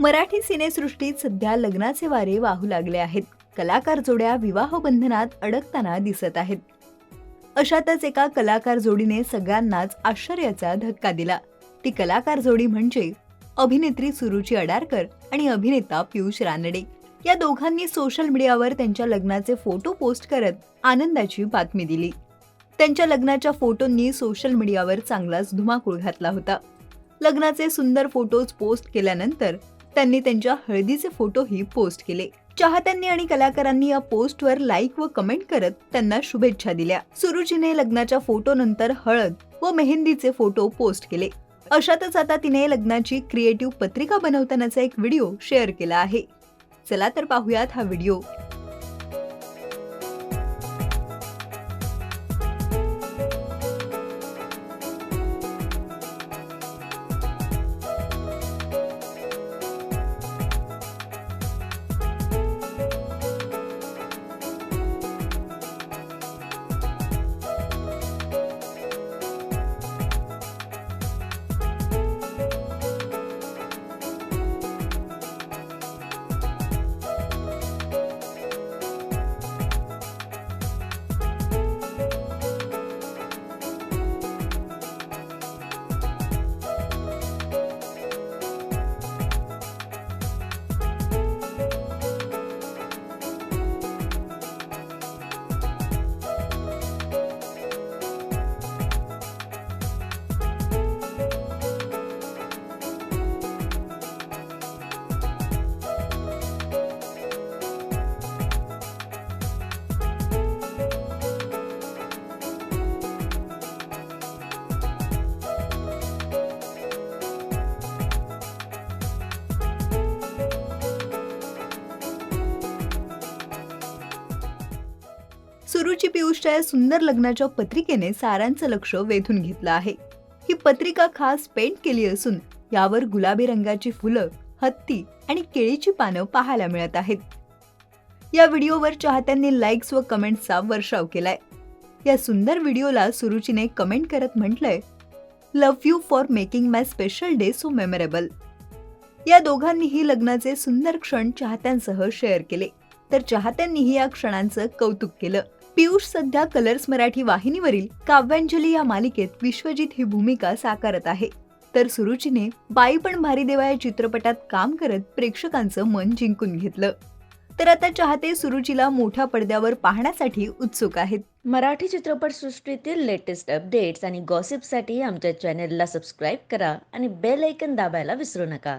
मराठी सिनेसृष्टीत सध्या लग्नाचे वारे वाहू लागले आहेत. कलाकार जोड्या विवाह बंधनात अडकताना दिसत आहेत. अशातच एका कलाकार जोडीने सगळ्यांनाच आश्चर्याचा धक्का दिला. ती कलाकार जोडी म्हणजे अभिनेत्री सुरुची अडारकर आणि अभिनेता पियुष रानडे. या दोघांनी सोशल मीडियावर त्यांच्या लग्नाचे फोटो पोस्ट करत आनंदाची बातमी दिली. त्यांच्या लग्नाच्या फोटोंनी सोशल मीडियावर चांगलाच धुमाकूळ घातला होता. लग्नाचे सुंदर फोटोज पोस्ट केल्यानंतर त्यांनी त्यांच्या हळदीचे फोटोही पोस्ट केले. चाहत्यांनी आणि कलाकारांनी या पोस्टवर लाईक व कमेंट करत त्यांना शुभेच्छा दिल्या. सुरुचीने लग्नाच्या फोटो नंतर हळद व मेहंदीचे फोटो पोस्ट केले. अशातच आता तिने लग्नाची क्रिएटिव्ह पत्रिका बनवतानाचा एक व्हिडिओ शेअर केला आहे. चला तर पाहूयात हा व्हिडिओ सुरुची पियुषच्या या सुंदर लग्नाच्या पत्रिकेने सारांचं लक्ष वेधून घेतलं आहे. ही पत्रिका खास पेंट केली असून यावर गुलाबी रंगाची फुलं हत्ती आणि केळीची पानं पाहायला मिळत आहेत. या व्हिडिओवर चाहत्यांनी लाईक्स व कमेंट्सचा वर्षाव केलाय. या सुंदर व्हिडिओला सुरुचीने कमेंट करत म्हटलंय love you for making my special day so memorable या दोघांनीही लग्नाचे सुंदर क्षण चाहत्यांसह शेअर केले. तर चाहत्यांनीही या क्षणांचं कौतुक केलं. पियुष सध्या कलर्स मराठी वाहिनीवरील काव्यांजली या मालिकेत विश्वजित ही भूमिका साकारत आहे. तर सुरुचीने बाई पण भारी देवा या चित्रपटात काम करत प्रेक्षकांचं मन जिंकून घेतलं. तर आता चाहते सुरुचीला मोठ्या पडद्यावर पाहण्यासाठी उत्सुक आहेत. मराठी चित्रपटसृष्टीतील लेटेस्ट अपडेट्स आणि गॉसिपसाठी आमच्या चॅनेलला सबस्क्राईब करा आणि बेल ऐकन दाबायला विसरू नका.